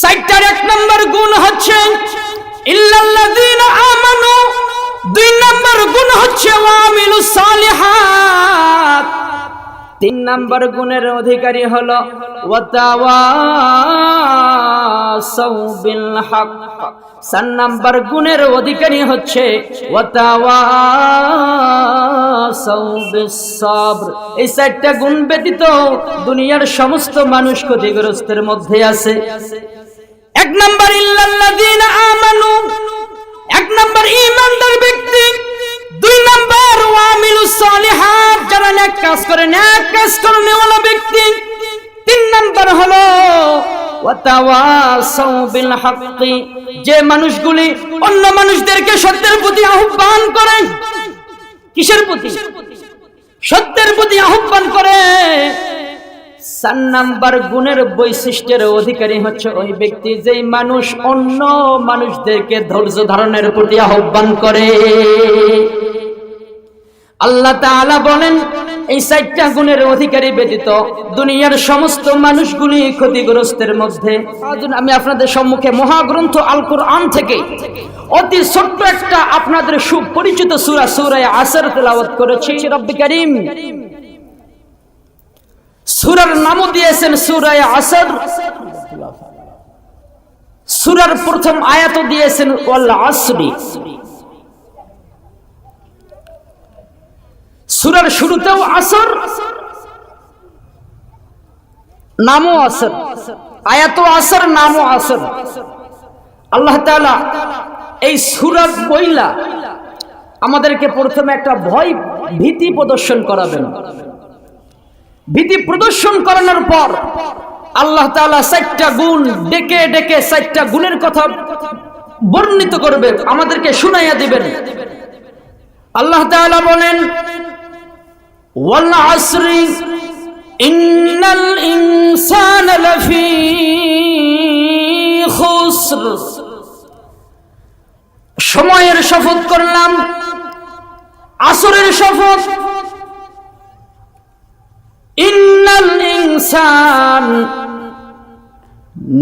সাইটটার এক নম্বর গুণ হচ্ছে ইল্লাল্লাযীনা আমানু। দুই নম্বর গুণ হচ্ছে ওয়ামিলুস সালিহাত। তিন নম্বর গুণের অধিকারী হলো ওয়াতাওয়াসাউ বিল হক। চার নম্বর গুণের অধিকারী হচ্ছে ওয়াতাওয়াসাউ বিস সাবর। এই চারটা গুণ ব্যতীত দুনিয়ার সমস্ত মানুষ ক্ষতিগ্রস্তের মধ্যে আছে। এক নম্বর ইল্লাল্লাযীনা আমানু, এক নম্বর ঈমানদার ব্যক্তি, দুই নম্বর ওয়ামিলুস যারা নেক কাজ করে, নেক কাজ করনেওয়ালা ব্যক্তি, তিন নম্বর হলো, ওয়াতাওয়াসাউ বিল হাক্কি যে মানুষগুলি অন্য মানুষদেরকে সত্যের প্রতি আহ্বান করে। কিসের প্রতি? সত্যের প্রতি আহ্বান করে। চার নাম্বার গুণের বৈশিষ্ট্যের অধিকারী হচ্ছে ওই ব্যক্তি যেই মানুষ অন্য মানুষদেরকে ধৈর্য ধারণের প্রতি আহ্বান করে। আল্লাহ তাআলা বলেন, এই চারটা গুণের অধিকারী ব্যতীত দুনিয়ার সমস্ত মানুষগুলি ক্ষতিগ্রস্তের মধ্যে। আমি আপনাদের সম্মুখে মহাগ্রন্থ আল কোরআন থেকে অতি ছোট্ট একটা আপনাদের সুপরিচিত সূরা সূরা আসর তেলাওয়াত করেছি। রব্বি করিম সুরার নামও দিয়েছেন সুরায় আসর সুরার প্রথম আয়াত দিয়েছেন সুরার শুরুতেও আসর, নামও আসর। আয়াত আসর, নামও আসর। আল্লাহ এই সুরার বইলা আমাদেরকে প্রথমে একটা ভয় ভীতি প্রদর্শন করাবেন। ভীতি প্রদর্শন করানোর পর আল্লাহ তাআলা চারটা গুণ ডেকে ডেকে চারটা গুণের কথা বর্ণিত করবে, আমাদেরকে শুনাইয়া দিবেন। আল্লাহ তাআলা বলেন, ওয়াল সময়ের শপথ করলাম, আসরের শপথ ইনসান।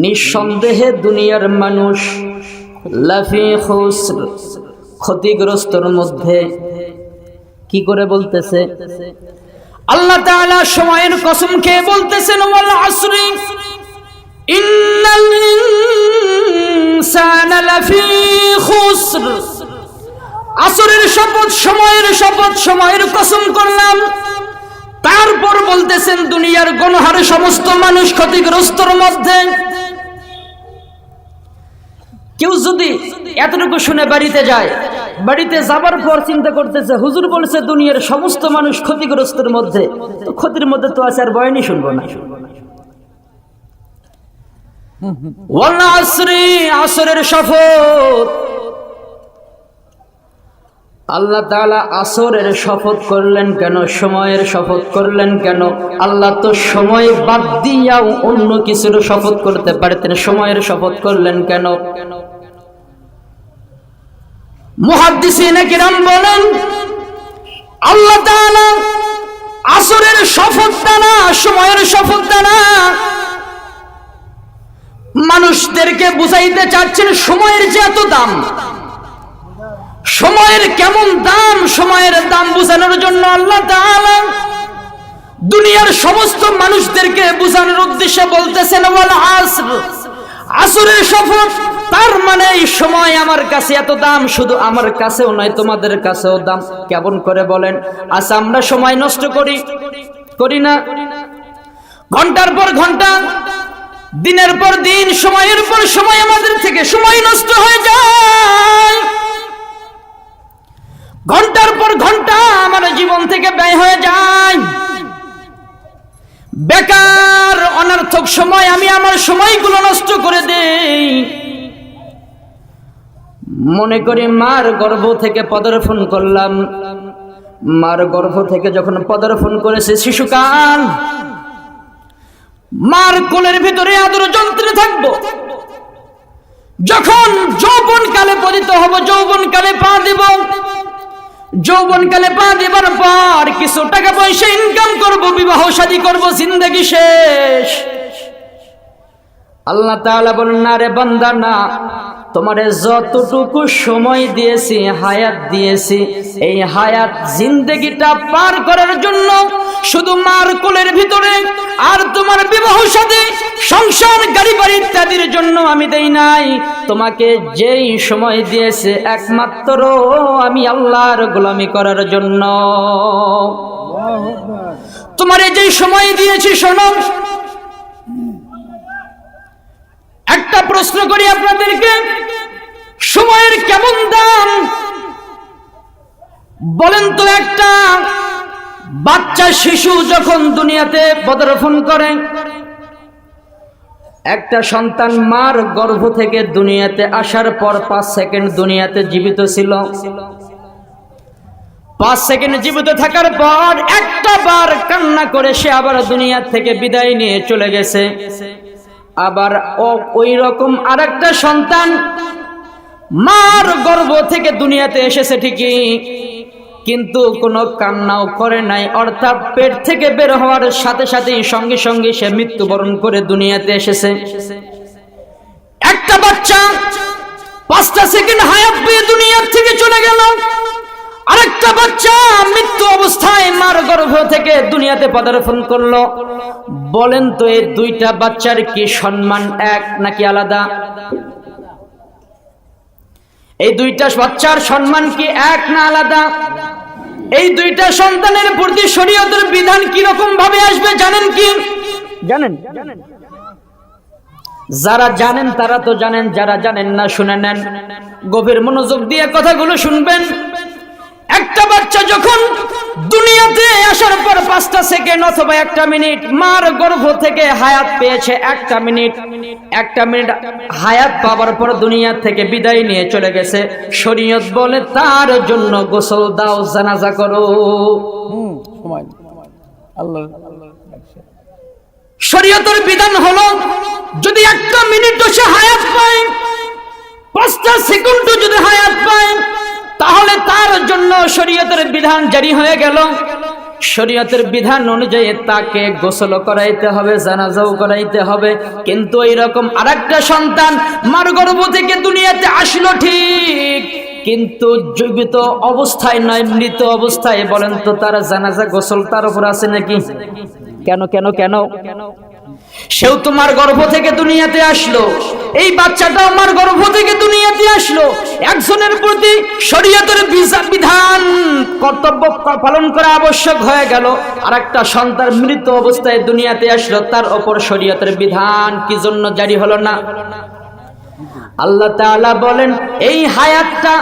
নিঃসন্দেহে দুনিয়ার মানুষ লাফি খুসর, ক্ষতিগ্রস্তর মধ্যে কি করে বলতেছে? আল্লাহ তাআলা সময়ের কসম খেয়ে বলতেছেন, ওয়াল আসরি, ইন্নাল ইনসানা লাফি খুসর। আসরের শপথ, সময়ের শপথ, সময়ের কসম করলাম। তারপর বলতেছেন, দুনিয়ার গণহারে সমস্ত মানুষ ক্ষতিগ্রস্তর মধ্যে। কেউ যদি এতটুকু শুনে বাড়িতে যায়, বাড়িতে যাবার পর চিন্তা করতেছে, হুজুর বলেছে দুনিয়ার সমস্ত মানুষ ক্ষতিগ্রস্তের মধ্যে। তো ক্ষতির মধ্যে তো আছে, আর বয়ানই শুনব না। ওয়াল আসরি আসরের শপথ। আল্লাহ তাআলা আসরের শপথ করলেন কেন? সময়ের শপথ করলেন কেন? আল্লাহ তো সময় বাদ দিয়াও অন্য কিছুর শপথ করতে পারতেন। সময়ের শপথ করলেন কেন? বলেন, আল্লাহ আসরের শপথ দানা, সময়ের শপথ দানা। মানুষদেরকে বুঝাইতে চাচ্ছেন সময়ের যে এত দাম। সময়ের কেমন দাম, সময়ের দাম বোঝানোর জন্য আল্লাহ দুনিয়ার সমস্ত মানুষদেরকে বোঝানোর উদ্দেশ্যে বলতেছেন আসরের শপথ তার মানে এই সময় আমার কাছে এত দাম, শুধু আমার কাছেও নয়, তোমাদের কাছেও দাম। কেমন করে বলেন? আচ্ছা আমরা সময় নষ্ট করি করি না। ঘণ্টার পর ঘণ্টা, দিনের পর দিন, সময়ের পর সময় আমাদের থেকে সময় নষ্ট হয়ে যায়। ঘণ্টার পর ঘণ্টা আমার জীবন থেকে ব্যয় হয়ে যায়। বেকার, অনার্থক সময় আমি আমার সময়গুলো নষ্ট করে দেই। মনে করি মার গর্ভ থেকে পদার্পণ করলাম। মার গর্ভ থেকে যখন পদার্পণ করেছে শিশুকাল, মার কোলের ভিতরে আদর যন্ত্রে থাকব। যখন যৌবন কালে পতিত হব যৌবন কালে পা দিব। যৌবন কালে পা দেবার পর কিছু টাকা পয়সা ইনকাম করব, বিবাহ শাদী করব, জিন্দগি শেষ। আল্লাহ তাআলা বলেন, না রে বান্দা, না। তোমারে যতটুকু সময় দিয়েছি, হায়াত দিয়েছি, এই হায়াত জিন্দেগিটা পার করার জন্য শুধু মার কোলের ভিতরে আর তোমার বিবাহ সাথে, সংসার, গাড়ি বাড়ি ইত্যাদির জন্য আমি দেই নাই। তোমাকে যেই সময় দিয়েছে, একমাত্র আমি আল্লাহর গোলামি করার জন্য। তোমারে যেই সময় দিয়েছি, শোনো একটা প্রশ্ন করি আপনাদেরকে। সময়ের কেমন দাম? বলেন তো একটা। বাচ্চা, শিশু যখন দুনিয়াতে পদার্পণ করে, একটা সন্তান মার গর্ভ থেকে দুনিয়াতে আসার পর পাঁচ সেকেন্ড দুনিয়াতে জীবিত ছিল। পাঁচ সেকেন্ড জীবিত থাকার পর একটা বার কান্না করে সে আবার দুনিয়া থেকে বিদায় নিয়ে চলে গেছে। আবার ওই রকম আরেকটা সন্তান মার গর্ভ থেকে দুনিয়াতে এসেছে ঠিকই, কিন্তু কোনো কান্নাও করে নাই। অর্থাৎ পেট থেকে বের হওয়ার সাথে সাথেই সঙ্গে সঙ্গে সে মৃত্যুবরণ করে দুনিয়াতে এসেছে। একটা বাচ্চা পাঁচটা সেকেন্ড হায়াত পেয়ে দুনিয়ার থেকে চলে গেল। আরেকটা বাচ্চা মৃত্যু অবস্থায় মার গর্ভ থেকে দুনিয়াতে পদার্পণ করল। বলেন তো এই দুইটা বাচ্চার কি সম্মান এক নাকি আলাদা? এই দুইটা বাচ্চার সম্মান কি এক না আলাদা? এই দুইটা সন্তানের প্রতি শরীয়তের বিধান কি রকম ভাবে আসবে জানেন কি? জানেন। যারা জানেন তারা তো জানেন, যারা জানেন না শুনে নেন। গভীর মনোযোগ দিয়ে কথাগুলো শুনবেন। একটা বাচ্চা যখন দুনিয়াতে আসার পর পাঁচটা সেকেন্ড অথবা একটা মিনিট মার গর্ভ থেকে হায়াত পেয়েছে একটা মিনিট একটা মিনিট হায়াত পাওয়ার পর দুনিয়া থেকে বিদায় নিয়ে চলে গেছে। শরীয়ত বলে তার জন্য গোসল দাও জানাজা করো। শরীয়তের বিধান হলো যদি একটা মিনিটও সে হায়াত পায় পাঁচটা সেকেন্ডও যদি হায়াত পায় তাহলে তার জন্য শরীয়তের বিধান জারি হয়ে গেল। শরীয়তের বিধান অনুযায়ী তাকে গোসল করাইতে হবে, জানাজাও করাইতে হবে। কিন্তু এইরকম আরেকটা সন্তান মার গর্ভ থেকে দুনিয়াতে আসলো ঠিক। কিন্তু জীবিত অবস্থায় নয়, মৃত অবস্থায়। বলেন তো তার জানাজা গোসল তার উপর আছে নাকি? কেন কেন কেন? সেও তোমার গর্ভ থেকে দুনিয়াতে আসলো। এই বাচ্চাটা আমার গর্ভ থেকে দুনিয়াতে আসলো। একজনের প্রতি শরীয়তের বিধান, কর্তব্য পালন করা আবশ্যক হয়ে গেল। আর একটা সন্তান মৃত অবস্থায় দুনিয়াতে আসলো, তার ওপর শরীয়তের বিধান কি জন্য জারি হলো না? আল্লাহ তাআলা বলেন, এই হায়াতটা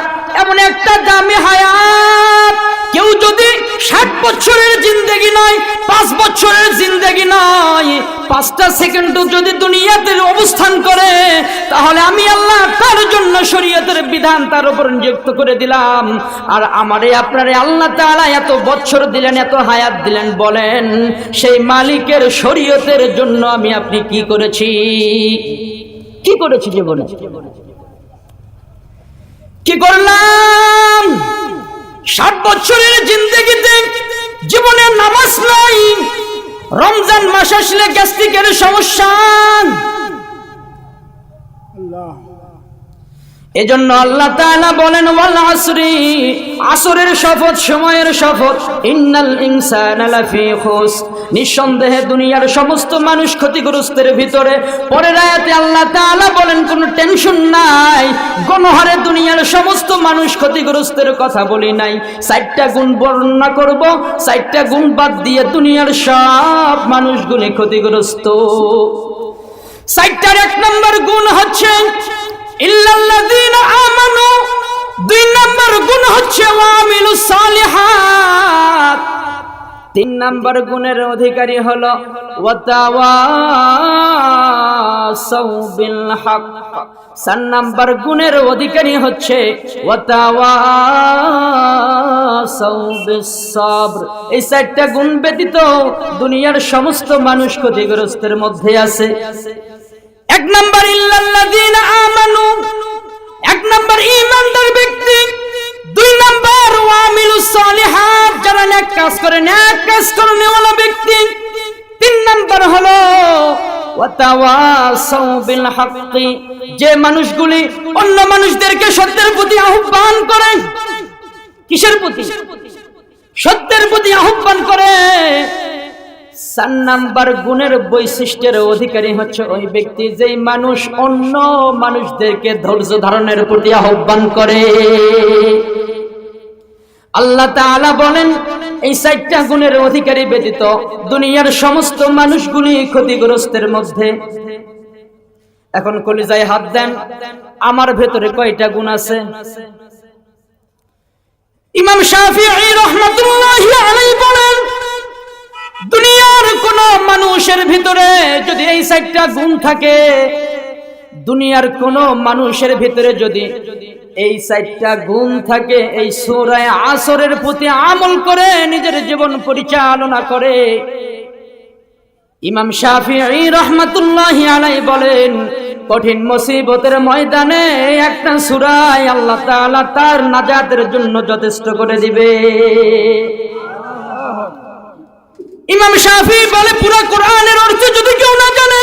এমন একটা দামি হায়াত কেউ যদি ষাট বছরের জিন্দেগি নয় পাঁচ বছরের জিন্দেগি নয় পাঁচটা সেকেন্ড যদি দুনিয়াতে অবস্থান করে, তাহলে আমি আল্লাহ তার জন্য শরীয়তের বিধান তার উপর নিযুক্ত করে দিলাম। আর আমারে আপনারে আল্লাহ তাআলা এত বছর দিলেন, এত হায়াত দিলেন, বলেন, সেই মালিকের শরীয়তের জন্য আমি আপনি কি করেছি? কি করেছি জীবনে? কি করলাম? ষাট বছরের জিন্দগিতে জীবনে নামাজ নাই। রমজান মাস আসলে গ্যাস্ট্রিকের সমস্যা। এজন্য আল্লাহ তাআলা বলেন আসরি, আসরের শপথ, সময়ের শপথ। ইন্নাল ইনসানা নিঃসন্দেহে দুনিয়ার সমস্ত মানুষ ক্ষতিগ্রস্তের ভিতরে পরের আয়াতে আল্লাহ তাআলা বলেন, কোনো টেনশন নাই। গণহারে দুনিয়ার সমস্ত মানুষ ক্ষতিগ্রস্তের কথা বলি নাই। চারটা গুণ বর্ণনা করব। চারটা গুণ বাদ দিয়ে দুনিয়ার সব মানুষগুলি ক্ষতিগ্রস্ত। চারটার এক নম্বর গুণ হচ্ছে দুই নম্বর গুণ হচ্ছে তিন নম্বর গুণের অধিকারী হলো ওয়াতাওয়াসাউ বিল নম্বর গুণের অধিকারী হচ্ছে এই চারটা গুণ ব্যতীত দুনিয়ার সমস্ত মানুষ ক্ষতিগ্রস্তের মধ্যে আছে। এক নম্বর ইল্লাল্লাযীনা আমানু, এক নম্বর ঈমানদার ব্যক্তি, দুই নম্বর ওয়ামিলুস যারা নেক কাজ করে, নেক কাজ ব্যক্তি, তিন নম্বর হলো যে মানুষগুলি অন্য মানুষদেরকে সত্যের প্রতি আহ্বান করে। কিসের প্রতি? সত্যের প্রতি আহ্বান করে। চার নাম্বার গুণের বৈশিষ্ট্যের অধিকারী হচ্ছে ওই ব্যক্তি যেই মানুষ অন্য মানুষদেরকে ধৈর্য ধারণের প্রতি আহ্বান করে। আল্লাহ তাআলা বলেন, এই চারটা গুণের অধিকারী ব্যতীত দুনিয়ার সমস্ত মানুষগুলি ক্ষতিগ্রস্তের মধ্যে। এখন কলিজায় হাত দেন, আমার ভেতরে কয়টা গুণ আছে? ইমাম শাফিঈ রহমাতুল্লাহি আলাইহি বলেন মানুষের ভিতরে যদি এই চারটা গুণ থাকে, দুনিয়ার কোন মানুষের ভিতরে যদি এই চারটা গুণ থাকে, এই সূরায়ে আসরের প্রতি আমল করে, নিজের জীবন পরিচালনা করে। ইমাম শাফিঈ রহমাতুল্লাহি আলাইহি বলেন, কঠিন মুসিবতের ময়দানে একটা সূরায় আল্লাহ তার নাজাতের জন্য যথেষ্ট করে দিবে। ইমাম শাফি বলে, পুরো কোরআনের অর্থ যদি কেউ না জানে,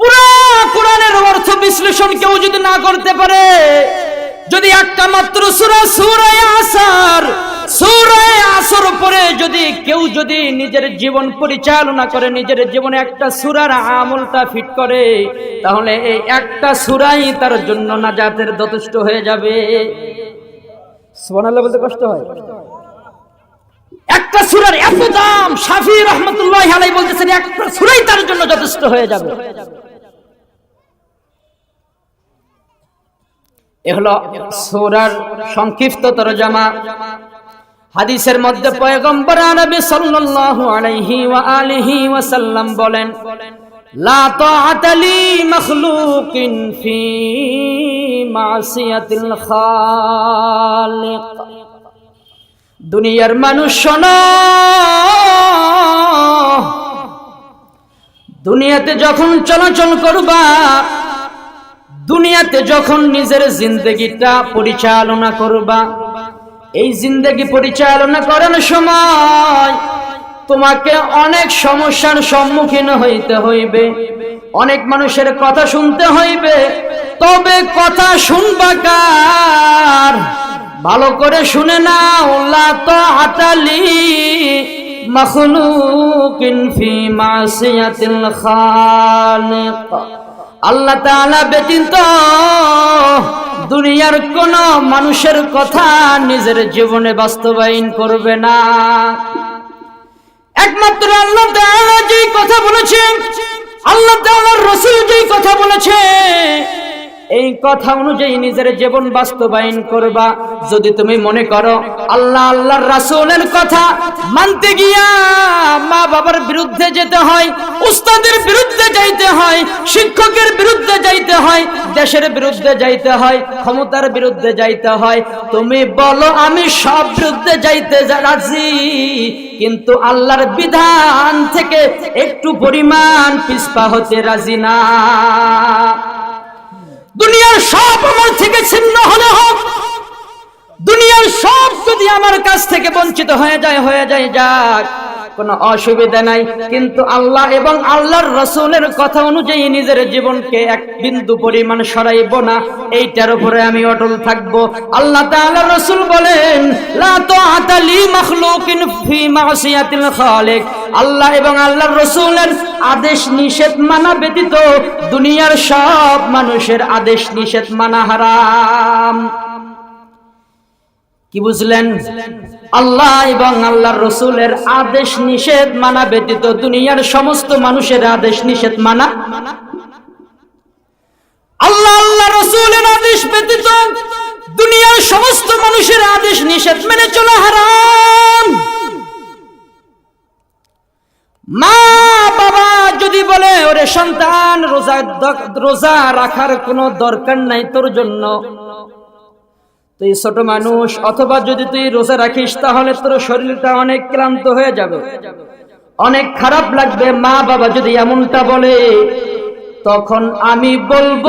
পুরো কোরআনের অর্থ বিশ্লেষণ কেউ যদি না করতে পারে, যদি একটা মাত্র সূরা সূরা আসর সূরা আসর যদি কেউ যদি নিজের জীবন পরিচালনা করে, নিজের জীবনে একটা সূরার আমলটা ফিট করে, তাহলে এই একটা সূরাই তার জন্য নাজাতের যথেষ্ট হয়ে যাবে। সুবহানাল্লাহ বলতে কষ্ট হয়। সুরার এত দাম, শাফি রহমতুল্লাহ আলাই বলতেছেন একটা সুরাই তার জন্য যথেষ্ট হয়ে যাবে। এ হলো সুরার সংক্ষিপ্ত তরজামা হাদিসের মধ্যে পয়গম্বর নবী সাল্লাল্লাহু আলাইহি ওয়া আলিহি ওয়া সাল্লাম বলেন, লা তাআতা লি মাখলুকিন ফি মাসিয়াতিল খালিক। দুনিয়ার মানুষ শোনো। দুনিয়াতে যখন চলাচল করবা, দুনিয়াতে যখন নিজের জিন্দগিটা পরিচালনা করবা, এই জিন্দগি পরিচালনা করার সময় তোমাকে অনেক সমস্যার সম্মুখীন হইতে হইবে, অনেক মানুষের কথা শুনতে হইবে, তবে কথা শুনবা কার? ভালো করে শুনে নাও, লা তাআতালি মাখলুকিন ফি মাসিয়াতিল খালিক। আল্লাহ তাআলা ব্যতীত দুনিয়ার কোন মানুষের কথা নিজের জীবনে বাস্তবায়ন করবে না। একমাত্র আল্লাহ তাআলা যেই কথা বলেছেন, আল্লাহ তাআলার রাসূল যেই কথা বলেছে এই কথা অনুযায়ী নিজের জীবন বাস্তবায়ন করবা। যদি তুমি মনে করো আল্লাহ, আল্লাহর রাসূলের কথা মানতে গিয়া মা বাবার বিরুদ্ধে যেতে হয়, উস্তাদের বিরুদ্ধে যাইতে হয়, শিক্ষকের বিরুদ্ধে যাইতে হয়, দেশের বিরুদ্ধে যাইতে হয়, ক্ষমতার বিরুদ্ধে যাইতে হয়, তুমি বলো আমি সব বিরুদ্ধে যাইতে রাজি। কিন্তু আল্লাহর বিধান থেকে একটু পরিমাণ পিছপা হতে রাজি না। দুনিয়ার সব আমার থেকে ছিন্ন হলে হোক। দুনিয়ার সব যদি আমার কাছ থেকে বঞ্চিত হয়ে যায় হয়ে যায়, যাক। কোনো অসুবিধা নাই। কিন্তু আল্লাহ এবং আল্লাহর রসুলের কথা অনুযায়ী নিজের জীবনকে এক বিন্দু পরিমাণ সরাইব না। এইটার উপরে আমি অটল থাকব। আল্লাহ তাআলা রসুল বলেন, লা তাআতা মাখলুকিন ফি মাসিয়াতিল খালিক। আল্লাহ এবং আল্লাহর রসুলের আদেশ নিষেধ মানা ব্যতীত দুনিয়ার সব মানুষের আদেশ নিষেধ মানা হারাম। কি বুঝলেন? আল্লাহ এবং আল্লাহর রসুলের আদেশ নিষেধ মানা ব্যতীত দুনিয়ার সমস্ত মানুষের আদেশ নিষেধ মানা? আল্লাহ আল্লাহ রসুলের আদেশ ব্যতীত দুনিয়ার সমস্ত মানুষের আদেশ নিষেধ মেনে চলা হারাম। মা বাবা যদি বলে, ওরে সন্তান, রোজা রোজা রাখার কোনো দরকার নাই তোর জন্য। তুই ছোট মানুষ, অথবা যদি তুই রোজা রাখিস, তাহলে তোর শরীরটা অনেক ক্লান্ত হয়ে যাবে। অনেক খারাপ লাগবে। মা বাবা যদি এমনটা বলে, তখন আমি বলব,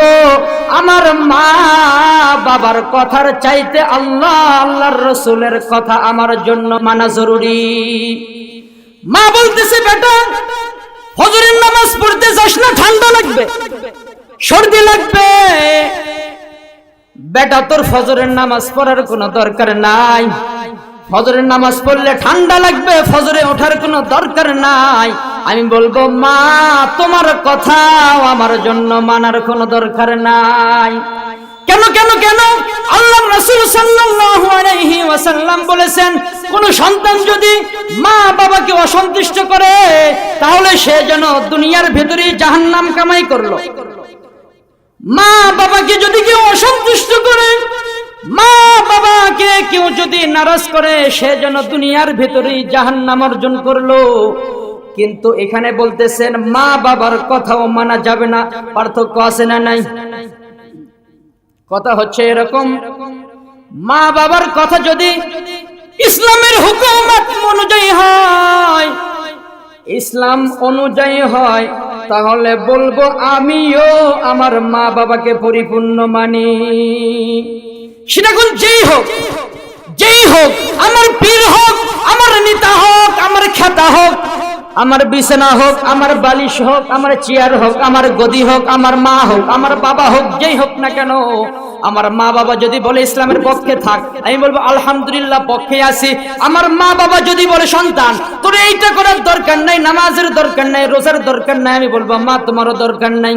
আমার মা বাবার কথার চাইতে আল্লাহ, আল্লাহর রসুলের কথা আমার জন্য মানা জরুরি। মা বলতেছে, বেটা, ফজরের নামাজ পড়তে যাস না, ঠান্ডা লাগবে, সর্দি লাগবে। বেটা, তোর ফজরের নামাজ পড়ার কোনো দরকার নাই। ফজরের নামাজ পড়লে ঠান্ডা লাগবে, ফজরে ওঠার কোনো দরকার নাই। আমি বলব, মা, তোমার কথাও আমার জন্য মানার কোনো দরকার নাই। কেন কেন কেন? আল্লাহ রাসূল ওয়াসাল্লাম বলেছেন, কোন সন্তান যদি মা বাবাকে অসন্তুষ্ট করে, তাহলে সে যেন দুনিয়ার ভেতরেই জাহান্নাম কামাই করল। মা বাবাকে যদি কেউ অসন্তুষ্ট করে, মা বাবাকে কেউ যদি নারাজ করে, সে যেন দুনিয়ার ভেতরেই জাহান্নাম অর্জন করল। কিন্তু এখানে বলতেছেন, মা বাবার কথাও মানা যাবে না। পার্থক্য আছে না নাই? কথা হচ্ছে এরকম, মা বাবার কথা যদি ইসলামের হুকুমত অনুযায়ী হয়, ইসলাম অনুযায়ী হয় তাহলে বলব আমিও আমার মা বাবাকে পরিপূর্ণ মানি। সেটা কোন যেই হোক যেই হোক, আমার পীর হোক, আমার নেতা হোক, আমার খেতা হোক, আমার বিছানা হোক, আমার বালিশ হোক, আমার চেয়ার হোক, আমার গদি হোক, আমার মা হোক, আমার বাবা হোক, যেই হোক না কেন আমার মা বাবা যদি বলে ইসলামের পক্ষে থাক, আমি বলব, আলহামদুলিল্লাহ, পক্ষে আছি। আমার মা বাবা যদি বলে, সন্তান, তোর এইটা করার দরকার নাই, নামাজের দরকার নাই, রোজার দরকার নাই। আমি বলব, মা, তোমারও দরকার নাই।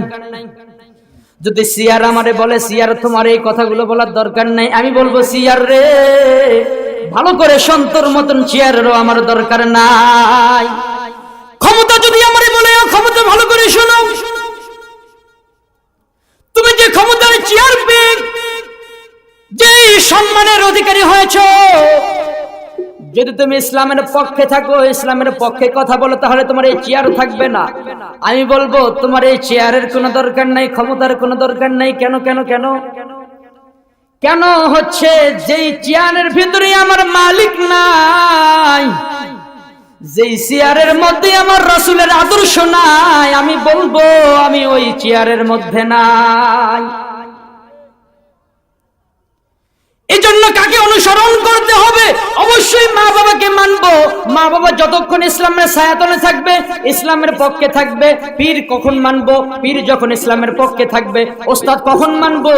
যদি সিয়ার আমারে বলে, সিয়ার, তোমার এই কথাগুলো বলার দরকার নাই। আমি বলব, সিয়ার রে, ভালো করে সন্তর মতন চেয়ারেরও আমার দরকার নাই। ক্ষমতা যদি আমারে বলে, ক্ষমতা ভালো করে শোনো। তুমি যে ক্ষমতার চেয়ার যে সম্মানের অধিকারী হয়েছ, যদি তুমি ইসলামের পক্ষে থাকো, ইসলামের পক্ষে কথা বলো, তাহলে তোমার এই চেয়ার থাকবে না। আমি বলব, তোমার এই চেয়ারের কোনো দরকার নাই, ক্ষমতার কোনো দরকার নাই। কেন কেন কেন? কেন হচ্ছে, যেই চেয়ারের ভিতরে আমার মালিক নাই যেই চেয়ারের মধ্যে আমার রসুলের আদর্শ নাই আমি বলব আমি ওই চেয়ারের মধ্যে নাই। এই জন্য কাকে অনুসরণ করতে হবে? অবশ্যই মা বাবাকে মানবো। মা বাবা যতক্ষণ ইসলামের ছায়াতলে থাকবে, ইসলামের পক্ষে থাকবে, পীর কখন মানবো? পীর যখন ইসলামের পক্ষে থাকবে, ওস্তাদ কখন মানবো?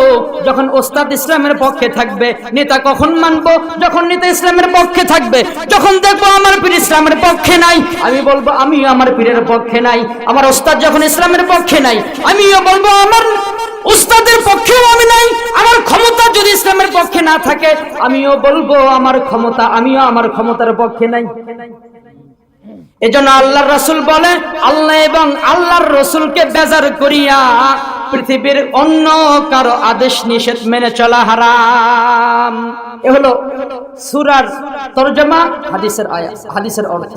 যখন ওস্তাদ ইসলামের পক্ষে থাকবে, নেতা কখন মানবো? যখন নেতা ইসলামের পক্ষে থাকবে, যখন দেখব আমার পীর ইসলামের পক্ষে নাই, আমি বলব, আমিও আমার পীরের পক্ষে নাই, আমার ওস্তাদ যখন ইসলামের পক্ষে নাই, আমিও বলব, আমার উস্তাদের পক্ষেও আমি নাই, আমার ক্ষমতা যদি ইসলামের পক্ষে না থাকে, আমিও বলব আমার ক্ষমতা, আমিও আমার ক্ষমতার পক্ষে নাই। এজন্য আল্লাহর রসুল বলে, আল্লাহ এবং আল্লাহর রসুলকে বেজার করিয়া পৃথিবীর অন্য কারও আদেশ নিষেধ মেনে চলা হারাম। এ হলো সুরার তরজমা, হাদিসের আয়া, হাদিসের অর্থ।